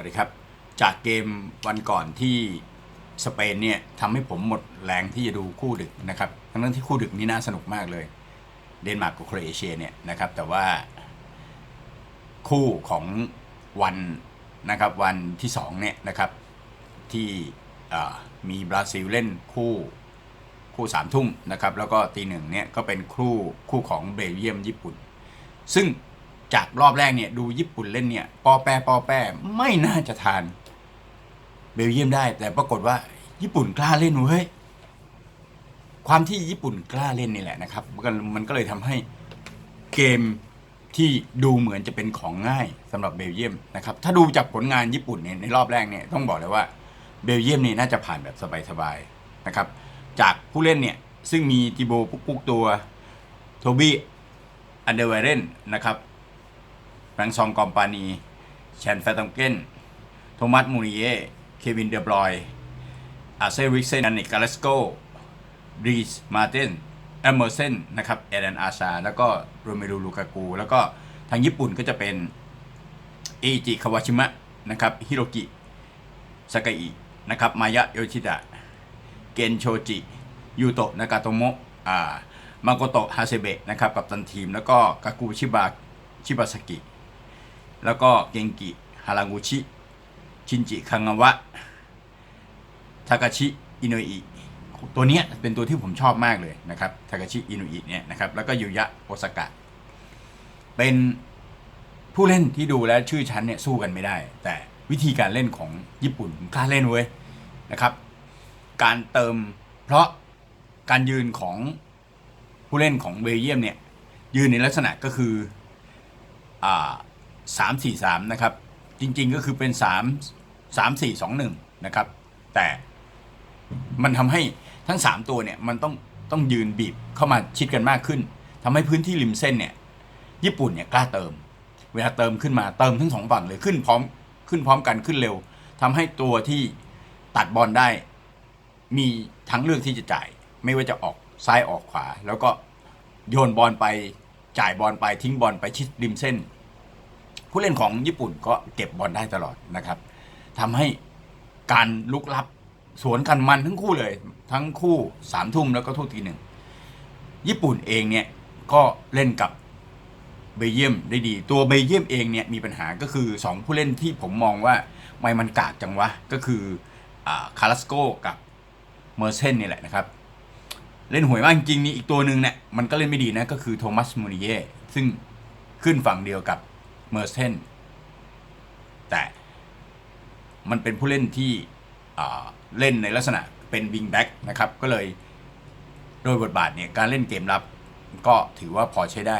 วัสดีครับ จากเกมวันก่อนที่สเปนเนี่ยทำให้ผมหมดแรงที่จะดูคู่ดึกนะครับทั้งนั้นที่คู่ดึกนี่น่าสนุกมากเลย เดนมาร์กกับโครเอเชียเนี่ยนะครับแต่ว่าคู่ของวันนะครับวันที่สองเนี่ยนะครับที่มีบราซิลเล่นคู่คู่สามทุ่มนะครับแล้วก็ตีหนึ่งเนี่ยก็เป็นคู่คู่ของเบลเยียมญี่ปุ่น ซึ่ง จากรอบแรกเนี่ยดูญี่ปุ่นเล่นเนี่ย ปอแปรปอแปรไม่น่าจะทาน เบลเยียมได้ แต่ปรากฏว่าญี่ปุ่นกล้าเล่นเว้ยความที่ญี่ปุ่นกล้าเล่นนี่แหละนะครับ มันก็เลยทำให้เกมที่ดูเหมือนจะเป็นของง่ายสำหรับเบลเยียมนะครับ ถ้าดูจากผลงานญี่ปุ่นเนี่ยในรอบแรกเนี่ยต้องบอกเลยว่าเบลเยียมนี่น่าจะผ่านแบบสบายๆนะครับ จากผู้เล่นเนี่ยซึ่งมีติโบปุกปุกตัวโทบี้อันเดอร์เวเรนนะครับ รงซองกอมปานีแชนแฟตองเกนโทมัสมูริเย่เควินเดบรอยอาเซริกเซนอันนิกาเลสโกรีสมาร์ตินเอเมอร์เซนนะครับเอเดนอาชา แล้วก็โรเมรูลูกากู แล้วก็ทางญี่ปุ่นก็จะเป็นเอจิคาวาชิมะนะครับฮิโรกิสากาอินะครับมายะโยชิดะเกนโชจิยูโตะนากาโตโมะอ่ามาโกโตะฮาเซเบะนะครับกับตันทีม แล้วก็กากูชิบะชิบาสกิ แล้วก็เกงกิฮารางูชิ ชินจิคังาวะ ทากาชิ อิโนอิ ตัวเนี้ยเป็นตัวที่ผมชอบมากเลยนะครับ ทากาชิ อิโนอิเนี่ยนะครับ แล้วก็ยูยะโอซากะ เป็นผู้เล่นที่ดูแล้วชื่อชั้นเนี่ยสู้กันไม่ได้ แต่วิธีการเล่นของญี่ปุ่นกล้าเล่นเว้ยนะครับ การเติมเพราะการยืนของผู้เล่นของเบลเยียมเนี่ยยืนในลักษณะก็คืออ่า สามสี่สามนะครับจริงๆก็คือเป็นสามสามสี่สองหนึ่งนะครับแต่มันทำให้ทั้งสามตัวเนี่ยมันต้องต้องยืนบีบเข้ามาชิดกันมากขึ้นทำให้พื้นที่ริมเส้นเนี่ยญี่ปุ่นเนี่ยกล้าเติม เวลาเติมขึ้นมาเติมทั้งสองฝั่งเลยขึ้นพร้อมขึ้นพร้อมกันขึ้นเร็วทำให้ตัวที่ตัดบอลได้ มีทั้งเลือกที่จะจ่าย ไม่ว่าจะออกซ้ายออกขวา แล้วก็โยนบอลไปจ่ายบอลไปทิ้งบอลไปชิดริมเส้น ผู้เล่นของญี่ปุ่นก็เก็บบอลได้ตลอดนะครับทำให้การลุกลับสวนกันมันทั้งคู่เลย ทั้งคู่สามทุ่มแล้วก็ทุ่มทีหนึ่งญี่ปุ่นเองเนี่ยก็เล่นกับเบลเยียมได้ดี ตัวเบลเยียมเองเนี่ยมีปัญหาก็คือ 2 ผู้เล่นที่ผมมองว่าไม่มันกากจังวะ ก็คือคาราสโกกับเมอร์เซนนี่แหละนะครับ เล่นหวยมากจริงนี่อีกตัวหนึ่งเนี่ยมันก็เล่นไม่ดีนะ ก็คือโทมัสมูริเย่ซึ่งขึ้นฝั่งเดียวกับ เมอร์เซนแต่มันเป็นผู้เล่นที่เล่นในลักษณะเป็นวิงแบ็กนะครับ ก็เลยโดยบทบาทเนี่ยการเล่นเกมรับก็ถือว่าพอใช้ได้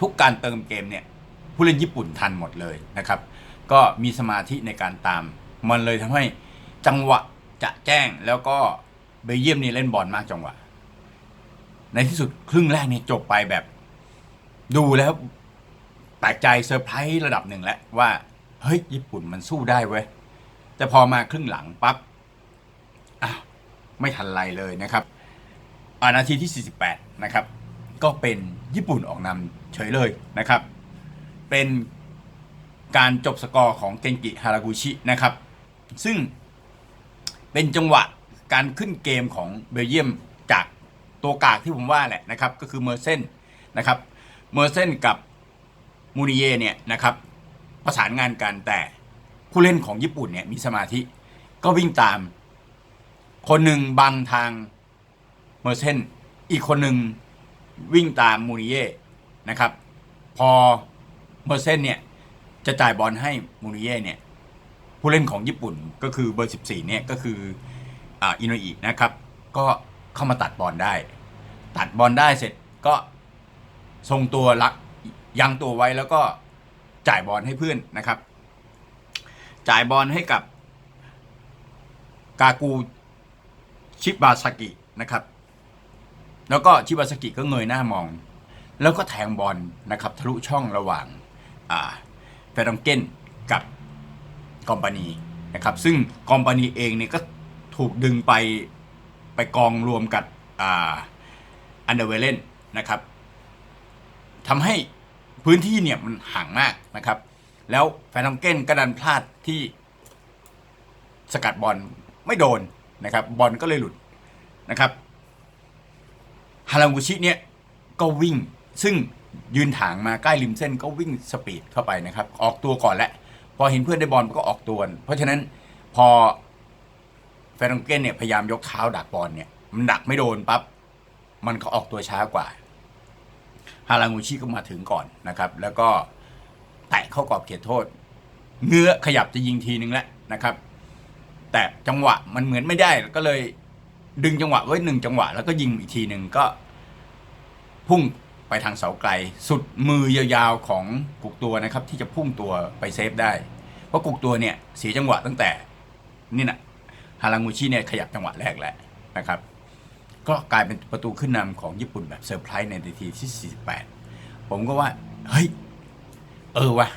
ทุกการเติมเกมเนี่ยผู้เล่นญี่ปุ่นทันหมดเลยนะครับ ก็มีสมาธิในการตาม มันเลยทำให้จังหวะจะแจ้งแล้วก็เบลเยียมนี่เล่นบอลมากจังหวะ ในที่สุดครึ่งแรกนี่จบไปแบบ ดูแล้ว แปลกใจเซอร์ไพรส์ระดับหนึ่งแล้วว่าเฮ้ยญี่ปุ่นมันสู้ได้เว้ยแต่พอมาครึ่งหลังปั๊บอ้าวไม่ทันไรเลยนะครับอานาทีที่ 48 นะครับ ก็เป็นญี่ปุ่นออกนำเฉยเลยนะครับ เป็นการจบสกอร์ของเกงกิฮารากุชินะครับ ซึ่งเป็นจังหวะการขึ้นเกมของเบลเยียมจากตัวกากที่ผมว่าแหละนะครับ ก็คือเมอร์เซนนะครับ เมอร์เซนกับ มูนิเย่เนี่ยนะครับประสานงานกันแต่ผู้เล่นของญี่ปุ่นเนี่ยมีสมาธิก็วิ่งตาม คนหนึ่งบังทางเมอร์เซนอีกคนหนึ่งวิ่งตามมูนิเย่นะครับ พอเมอร์เซนเนี่ยจะจ่ายบอลให้มูนิเย่เนี่ยผู้เล่นของญี่ปุ่นก็คือเบอร์ 14เนี่ยก็คืออ่าอินโนอินะครับ ก็เข้ามาตัดบอลได้ ตัดบอลได้เสร็จก็ทรงตัวลัก ยังตัวไว้แล้วก็จ่ายบอลให้เพื่อนนะครับ จ่ายบอลให้กับกากูชิบาสกินะครับ แล้วก็ชิบาสกิก็เงยหน้ามอง แล้วก็แทงบอลนะครับทะลุช่องระหว่างเฟรองเกนกับกอมปานีนะครับ ซึ่งกอมปานีเองเนี่ยก็ถูกดึงไปไปกองรวมกับอันเดอร์เวเลนนะครับทำให้ พื้นที่เนี่ยมันห่างมากนะครับ แล้วแฟนทองเก้นก็ดันพลาดที่สกัดบอลไม่โดนนะครับ บอลก็เลยหลุดนะครับฮารังกุชิเนี่ยก็วิ่งซึ่งยืนถางมาใกล้ริมเส้นก็วิ่งสปีดเข้าไปนะครับ ออกตัวก่อนและพอเห็นเพื่อนได้บอลก็ออกตัว เพราะฉะนั้นพอแฟนทองเกนเนี่ยพยายามยกเท้าดักบอลเนี่ยมันดักไม่โดนปั๊บมันก็ออกตัวช้ากว่า ฮารางูชิก็มาถึงก่อนนะครับ แล้วก็แตะเข้ากรอบเขตโทษ เงื้อขยับจะยิงทีนึงแล้วนะครับ แต่จังหวะมันเหมือนไม่ได้ก็เลยดึงจังหวะไว้หนึ่งจังหวะ แล้วก็ยิงอีกทีหนึ่งก็พุ่งไปทางเสาไกล สุดมือยาวๆของกุกตัวนะครับ ที่จะพุ่งตัวไปเซฟได้ เพราะกุกตัวเนี่ยเสียจังหวะตั้งแต่นี่นะฮารางูชิเนี่ยขยับจังหวะแรกแล้วนะครับ ก็กลายเป็นประตูขึ้นนำของญี่ปุ่นแบบเซอร์ไพรส์ในนาทีที่ 48 ผมก็ว่า เฮ้ย เออวะ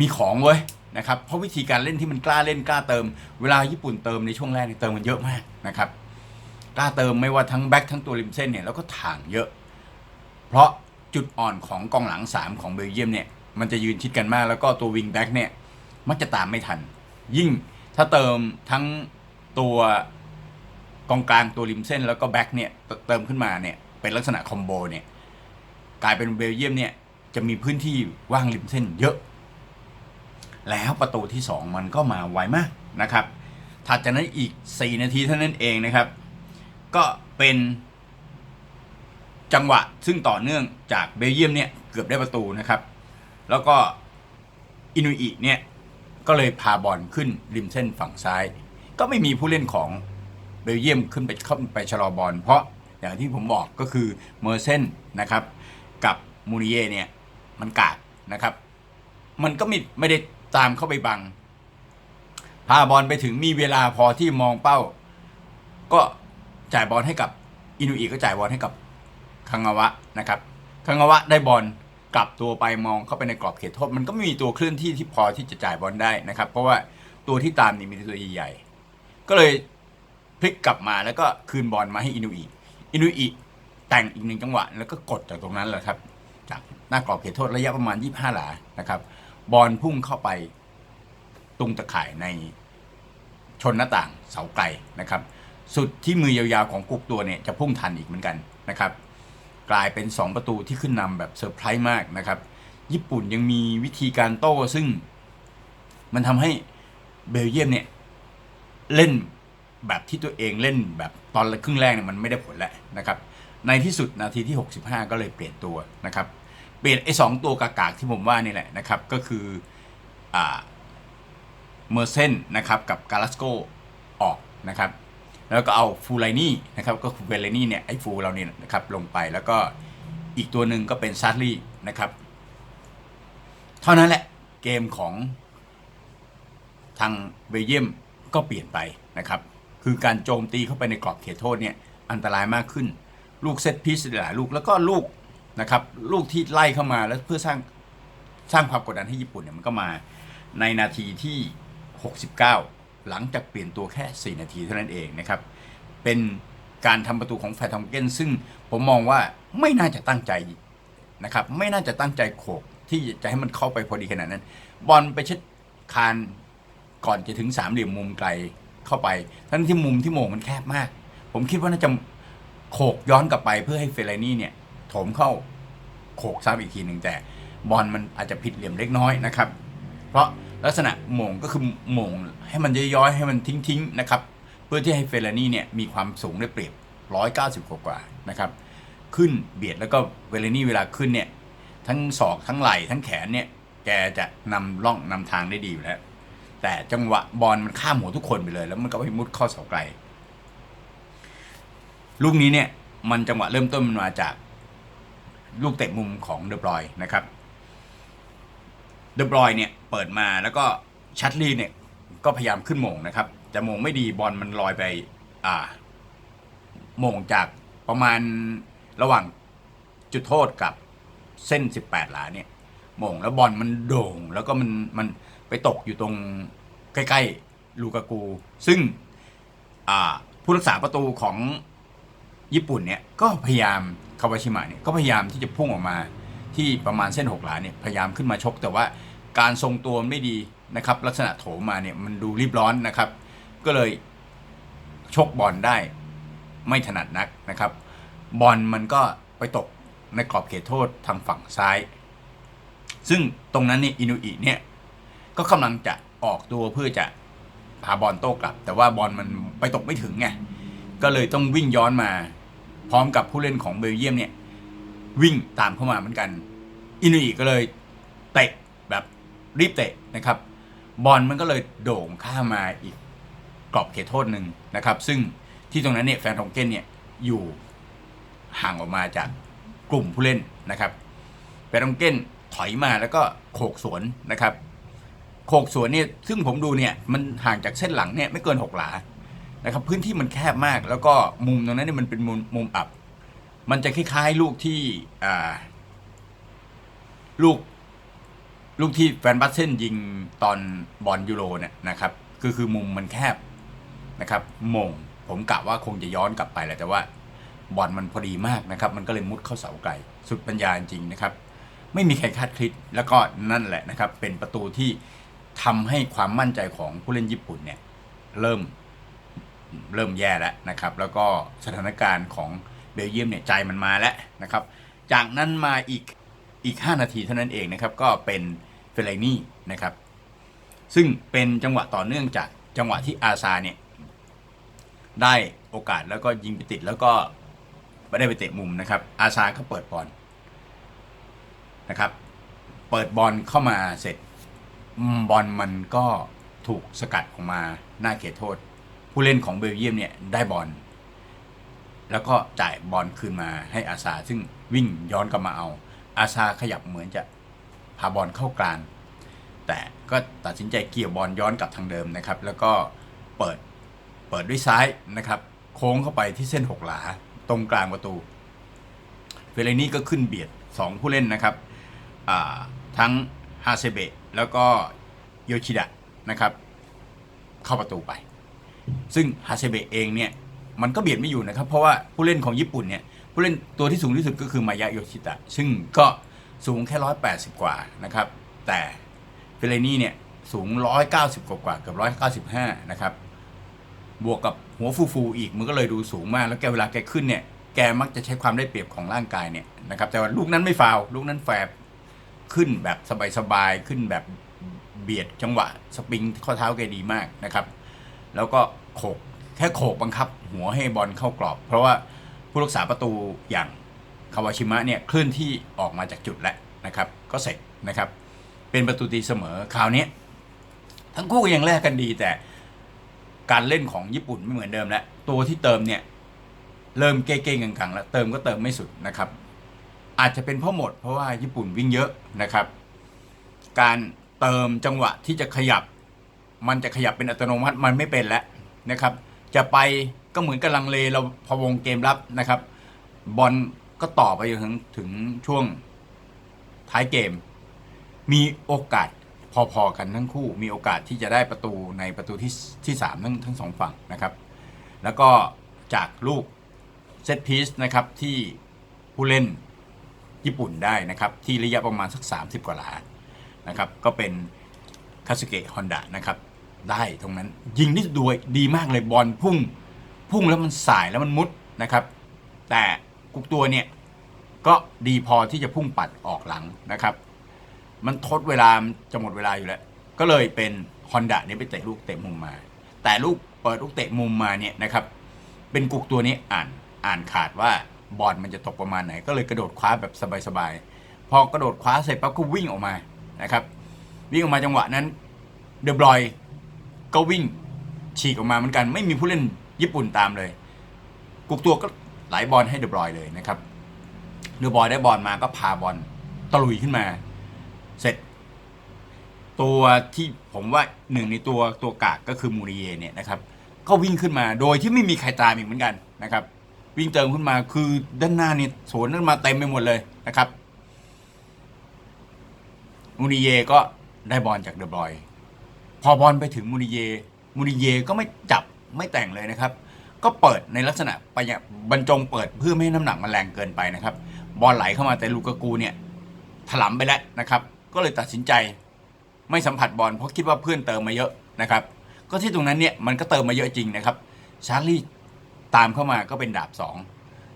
มีของเว้ยนะครับ เพราะวิธีการเล่นที่มันกล้าเล่นกล้าเติม เวลาญี่ปุ่นเติมในช่วงแรกเนี่ยเติมมันเยอะมากนะครับ กล้าเติมไม่ว่าทั้งแบ็คทั้งตัวริมเส้นเนี่ยแล้วก็ถ่างเยอะ เพราะจุดอ่อนของกองหลัง 3 ของเบลเยียมเนี่ยมันจะยืนชิดกันมากแล้วก็ตัววิงแบ็คเนี่ยมักจะตามไม่ทัน ยิ่งถ้าเติมทั้งตัว กองกลางตัวริมเส้นแล้วก็แบ็คเนี่ยเติเติมขึ้นมาเนี่ยเป็นลักษณะคอมโบเนี่ยกลายเป็นเบลเยียมเนี่ยจะมีพื้นที่ว่างริมเส้นเยอะ แล้วประตูที่ 2 มันก็มาไวมากนะครับถัดจากนั้นอีก 4 นาทีเท่านั้นเองนะครับ ก็เป็นจังหวะซึ่งต่อเนื่องจากเบลเยียมเนี่ยเกือบได้ประตูนะครับ แล้วก็อินุอิเนี่ยก็เลยพาบอลขึ้นริมเส้นฝั่งซ้าย ก็ไม่มีผู้เล่นของ เบลเยียมขึ้นไปเข้าไปชะลอบอลเพราะอย่างที่ผมบอกก็คือเมอร์เซนนะครับกับมูนิเย่เนี่ยมันกาดนะครับมันก็ไม่ไม่ได้ตามเข้าไปบัง พาบอลไปถึงมีเวลาพอที่มองเป้า ก็จ่ายบอลให้กับอินุอิก็จ่ายบอลให้กับคังาวะนะครับคังาวะได้บอลกลับตัวไปมองเข้าไปในกรอบเขตโทษ มันก็ไม่มีตัวเคลื่อนที่ที่พอที่จะจ่ายบอลได้นะครับ เพราะว่าตัวที่ตามนี่มีตัวใหญ่ๆก็เลย พลิกกลับมาแล้วก็คืนบอลมาให้อินุอิอินุอิแต่งอีกหนึ่งจังหวะ แล้วก็กดจากตรงนั้นแหละครับ จากหน้ากรอบเขตโทษระยะประมาณ 25 หลานะครับ บอลพุ่งเข้าไปตรงตะข่ายในชนหน้าต่างเสาไกลนะครับ สุดที่มือยาวๆของกุกตัวเนี่ยจะพุ่งทันอีกเหมือนกันนะครับ กลายเป็น 2 ประตูที่ขึ้นนำแบบเซอร์ไพรส์มากนะครับ ญี่ปุ่นยังมีวิธีการโต้ซึ่ง มันทำให้เบลเยียมเนี่ยเล่น แบบที่ตัวเองเล่นแบบตอนครึ่งแรกเนี่ยมันไม่ได้ผลแล้วนะครับ ในที่สุดนาทีที่ 65 ก็เลยเปลี่ยนตัวนะครับ เปลี่ยนไอ้สองตัวกากๆที่ผมว่านี่แหละนะครับ ก็คืออ่าเมอร์เซนนะครับกับกาลาสโกออกนะครับ แล้วก็เอาฟูไลนี่นะครับก็คือเวเลนี่เนี่ยไอ้ฟูเราเนี่ยนะครับลงไปแล้วก็อีกตัวหนึ่งก็เป็นซาร์ลี่นะครับ เท่านั้นแหละเกมของทางเบลเยียมก็เปลี่ยนไปนะครับ คือการโจมตีเข้าไปในกรอบเขตโทษเนี่ยอันตรายมากขึ้น ลูกเซตพีซหลายลูกแล้วก็ลูกนะครับลูกที่ไล่เข้ามาแล้วเพื่อสร้างสร้างความกดดันให้ญี่ปุ่นเนี่ยมันก็มาในนาทีที่ 69 หลังจากเปลี่ยนตัวแค่ 4 นาทีเท่านั้นเองนะครับ เป็นการทำประตูของแฟร์ทอมเกนซึ่งผมมองว่าไม่น่าจะตั้งใจนะครับ ไม่น่าจะตั้งใจโขกที่จะให้มันเข้าไปพอดีขนาดนั้น บอลไปเช็ดคานก่อนจะถึงสามเหลี่ยมมุมไกล เข้าไป ทั้งที่มุมที่โมงมันแคบมาก ผมคิดว่าน่าจะโขกย้อนกลับไปเพื่อให้เฟลนี่เนี่ยโถมเข้าโขกซ้ำอีกทีหนึ่งแต่บอลมันอาจจะผิดเหลี่ยมเล็กน้อยนะครับ เพราะลักษณะโมงก็คือโมงให้มันย้อยๆให้มันทิ้งๆนะครับ เพื่อที่ให้เฟลนี่เนี่ยมีความสูงได้เปรียบ 190 กว่าๆนะครับ ขึ้นเบียดแล้วก็เวเลนี่เวลาขึ้นเนี่ยทั้งศอกทั้งไหล่ทั้งแขนเนี่ยแกจะนำล่องนำทางได้ดีอยู่แล้ว แต่จังหวะบอลมันข้ามหัวทุกคนไปเลย แล้วมันก็ไปมุดเข้าเสาไกล ลูกนี้เนี่ยมันจังหวะเริ่มต้นมันมาจากลูกเตะมุมของเดอบรอยนะครับเดอบรอยเนี่ยเปิดมาแล้วก็ชัดลีเนี่ยก็พยายามขึ้นมงนะครับแต่มงไม่ดีบอลมันลอยไปอ่ามงจากประมาณระหว่างจุดโทษกับเส้น 18 หลาเนี่ยมงแล้วบอลมันโด่งแล้วก็มันมัน ไปตกอยู่ตรงใกล้ๆลูกากู ซึ่งผู้รักษาประตูของญี่ปุ่นเนี่ยก็พยายามคาวาชิมะเนี่ยก็พยายามที่จะพุ่งออกมาที่ประมาณเส้นหกหลาเนี่ยพยายามขึ้นมาชก แต่ว่าการทรงตัวไม่ดีนะครับ ลักษณะโถมาเนี่ยมันดูรีบร้อนนะครับ ก็เลยชกบอลได้ไม่ถนัดนักนะครับ บอลมันก็ไปตกในกรอบเขตโทษทางฝั่งซ้าย ซึ่งตรงนั้นเนี่ยอินุอิเนี่ย ก็กำลังจะออกตัวเพื่อจะพาบอลโต้กลับ แต่ว่าบอลมันไปตกไม่ถึงไงก็เลยต้องวิ่งย้อนมา พร้อมกับผู้เล่นของเบลเยียมเนี่ย วิ่งตามเข้ามาเหมือนกัน อินุอิก็เลยเตะแบบรีบเตะนะครับ บอลมันก็เลยโด่งข้ามมาอีกกรอบเขตโทษหนึ่งนะครับ ซึ่งที่ตรงนั้นเนี่ยแฟนทองเก้นเนี่ยอยู่ห่างออกมาจากกลุ่มผู้เล่นนะครับแฟนทองเก้นถอยมาแล้วก็โขกสวนนะครับ โขกสวนเนี่ยซึ่งผมดูเนี่ยมันห่างจากเส้นหลังเนี่ยไม่เกินหกหลานะครับพื้นที่มันแคบมาก แล้วก็มุมตรงนั้นเนี่ยมันเป็นมุมมุมอับ มันจะคล้ายๆลูกที่อ่าลูกลูกที่แฟนบัสเซนยิงตอนบอลยูโรเนี่ยนะครับก็คือมุมมันแคบนะครับมงผมกะว่าคงจะย้อนกลับไปแหละแต่ว่าบอลมันพอดีมากนะครับ มันก็เลยมุดเข้าเสาไกล สุดปัญญาจริงนะครับ ไม่มีใครคาดคิดแล้วก็นั่นแหละนะครับ เป็นประตูที่ ทำให้ความมั่นใจของผู้เล่นญี่ปุ่นเนี่ยเริ่มเริ่มแย่แล้วนะครับ แล้วก็สถานการณ์ของเบลเยียมเนี่ยใจมันมาแล้วนะครับ จากนั้นมาอีกอีก 5 นาทีเท่านั้นเองนะครับ ก็เป็นเฟลนี่นะครับ ซึ่งเป็นจังหวะต่อเนื่องจากจังหวะที่อาซาเนี่ยได้โอกาสแล้วก็ยิงไปติดแล้วก็ไม่ได้ไปเตะมุมนะครับ อาซาก็เปิดบอลนะครับ เปิดบอลเข้ามาเสร็จ บอลมันก็ถูกสกัดออกมาหน้าเขตโทษ ผู้เล่นของเบลเยียมเนี่ยได้บอลแล้วก็จ่ายบอลคืนมาให้อาซาซึ่งวิ่งย้อนกลับมาเอา อาซาขยับเหมือนจะพาบอลเข้ากลาง แต่ก็ตัดสินใจเกี่ยวบอลย้อนกลับทางเดิมนะครับ แล้วก็เปิดเปิดด้วยซ้ายนะครับ โค้งเข้าไปที่เส้นหกหลา ตรงกลางประตูเฟเรนี่ก็ขึ้นเบียด 2 ผู้เล่นนะครับทั้งฮาเซเบะ แล้วก็โยชิดะนะครับ เข้าประตูไป ซึ่งฮาเซเบะเองเนี่ย มันก็เบียดไม่อยู่นะครับ เพราะว่าผู้เล่นของญี่ปุ่นเนี่ย ผู้เล่นตัวที่สูงที่สุดก็คือมายะโยชิตะ ซึ่งก็สูงแค่ร้อยแปดสิบกว่านะครับ แต่เฟเรนี่เนี่ยสูงร้อยเก้าสิบกว่าเกือบร้อยเก้าสิบห้านะครับ บวกกับหัวฟูๆอีกมันก็เลยดูสูงมาก แล้วแกเวลาแกขึ้นเนี่ยแกมักจะใช้ความได้เปรียบของร่างกายเนี่ยนะครับแต่ว่าลูกนั้นไม่ฟาวลูกนั้นแฟบ ขึ้นแบบสบายๆ ขึ้นแบบเบียดจังหวะ สปริงข้อเท้าแกดีมากนะครับ แล้วก็โขกแค่โขกบังคับ หัวให้บอลเข้ากรอบ เพราะว่าผู้รักษาประตูอย่างคาวาชิมะเนี่ยเคลื่อนที่ออกมาจากจุดแล้วนะครับ ก็เสร็จนะครับ เป็นประตูตีเสมอคราวนี้ทั้งคู่ยังแลกกันดีแต่การเล่นของญี่ปุ่นไม่เหมือนเดิมแล้วตัวที่เติมเนี่ยเริ่มเก้ๆกังๆแล้วเติมก็เติมไม่สุดนะครับ อาจจะเป็นเพราะหมด เพราะว่าญี่ปุ่นวิ่งเยอะนะครับ การเติมจังหวะที่จะขยับ มันจะขยับเป็นอัตโนมัติมันไม่เป็นแล้วนะครับ จะไปก็เหมือนกับลังเลเราพวงเกมรับนะครับ บอลก็ต่อไปจนถึงถึงช่วงท้ายเกม มีโอกาสพอๆกันทั้งคู่ มีโอกาสที่จะได้ประตูในประตูที่ที่สามทั้งทั้งสองฝั่งนะครับ แล้วก็จากลูกเซตพีซนะครับที่ผู้เล่น ญี่ปุ่นได้นะครับ ที่ระยะประมาณสัก 30 กว่าหลานะครับ ก็เป็นคาสเกะฮอนดะนะครับ ได้ตรงนั้นยิงนี่ดูดีมากเลยบอลพุ่ง พุ่งแล้วมันสายแล้วมันมุดนะครับ แต่กุกตัวเนี่ยก็ดีพอที่จะพุ่งปัดออกหลังนะครับ มันทดเวลาจะหมดเวลาอยู่แล้ว ก็เลยเป็นฮอนดะเนี่ยไปเตะลูกเตะมุมมา แต่ลูกเปิดลูกเตะมุมมาเนี่ยนะครับ เป็นกุกตัวนี้อ่านอ่านขาดว่า บอลมันจะตกประมาณไหน ก็เลยกระโดดคว้าแบบสบายๆ พอกระโดดคว้าเสร็จปั๊บก็วิ่งออกมานะครับ วิ่งออกมาจังหวะนั้นเดบรอยก็วิ่งฉีกออกมาเหมือนกัน ไม่มีผู้เล่นญี่ปุ่นตามเลย กุกตัวก็ไหลบอลให้เดบรอยเลยนะครับเดบรอยได้บอลมาก็พาบอลตะลุยขึ้นมา เสร็จ ตัวที่ผมว่าหนึ่งในตัวตัวกากก็คือมูริเยเนี่ยนะครับก็วิ่งขึ้นมาโดยที่ไม่มีใครตามอีกเหมือนกันนะครับ วิ่งเติมขึ้นมาคือด้านหน้านี่สวนขึ้นมาเต็มไปหมดเลยนะครับมูนิเยก็ได้บอลจากเดอบรอย พอบอลไปถึงมูนิเยมูนิเยก็ไม่จับไม่แต่งเลยนะครับ ก็เปิดในลักษณะไปอย่างบรรจงเปิดเพื่อไม่ให้น้ำหนักมันแรงเกินไปนะครับ บอลไหลเข้ามาแต่ลูกากูเนี่ยถลำไปแล้วนะครับ ก็เลยตัดสินใจไม่สัมผัสบอลเพราะคิดว่าเพื่อนเติมมาเยอะนะครับ ก็ที่ตรงนั้นเนี่ยมันก็เติมมาเยอะจริงนะครับชาร์ลี่ ตามเข้ามาก็เป็นดาบสอง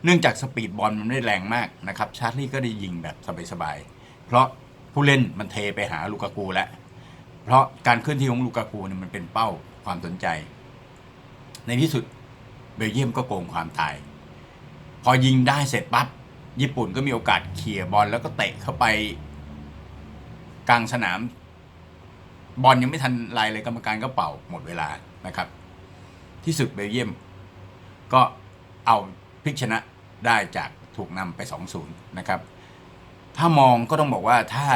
เนื่องจากสปีดบอลมันไม่ได้แรงมากนะครับชาร์ลี่ก็ได้ยิงแบบสบายๆเพราะผู้เล่นมันเทไปหาลูกากูแล้วเพราะการเคลื่อนที่ของลูกากูเนี่ยมันเป็นเป้าความสนใจ ในที่สุดเบลเยียมก็โกงความตาย พอยิงได้เสร็จปั๊บญี่ปุ่นก็มีโอกาสเคลียร์บอลแล้วก็เตะเข้าไป กลางสนาม บอลยังไม่ทันไรเลยกรรมการก็เป่าหมดเวลานะครับ ที่สุดเบลเยียม ก็เอาพลิกชนะได้จากถูกนำไป 2-0 นะครับ ถ้ามองก็ต้องบอกว่าถ้า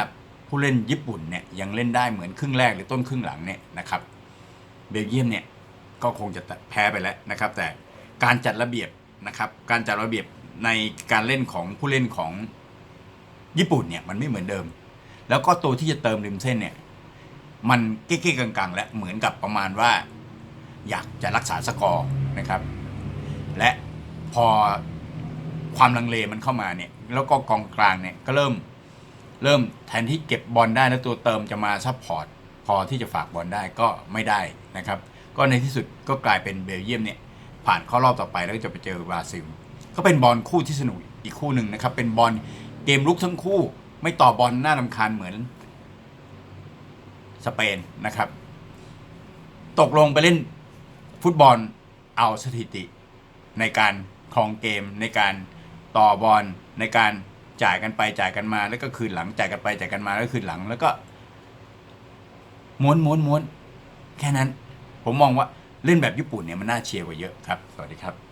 ผู้เล่นญี่ปุ่นเนี่ยยังเล่นได้เหมือนครึ่งแรกหรือต้นครึ่งหลังเนี่ยนะครับเบลเยียมเนี่ยก็คงจะแพ้ไปแล้วนะครับ แต่การจัดระเบียบนะครับ การจัดระเบียบในการเล่นของผู้เล่นของญี่ปุ่นเนี่ยมันไม่เหมือนเดิม แล้วก็ตัวที่จะเติมริมเส้นเนี่ยมันเก๊กๆกังๆ และเหมือนกับประมาณว่า อยากจะรักษาสกอร์นะครับ และพอความลังเลมันเข้ามาเนี่ย แล้วก็กองกลางเนี่ยก็เริ่มเริ่มแทนที่เก็บบอลได้แล้วตัวเติมจะมาซัพพอร์ตพอที่จะฝากบอลได้ก็ไม่ได้นะครับ ก็ในที่สุดก็กลายเป็นเบลเยียมเนี่ยผ่านเข้ารอบต่อไปแล้วก็จะไปเจอบราซิล ก็เป็นบอลคู่ที่สนุกอีกคู่หนึ่งนะครับ เป็นบอลเกมลุกทั้งคู่ ไม่ต่อบอลน่ารำคาญเหมือนสเปนนะครับ ตกลงไปเล่นฟุตบอลเอาสถิติ ในการคลองเกม ในการต่อบอลในการจ่ายกันไปจ่ายกันมา แล้วก็คืนหลังจ่ายกันไปจ่ายกันมาแล้วคืนหลัง แล้วก็ ม้วนม้วนม้วนแค่นั้น ผมมองว่าเล่นแบบญี่ปุ่นเนี่ยมันน่าเชียร์กว่าเยอะครับ สวัสดีครับ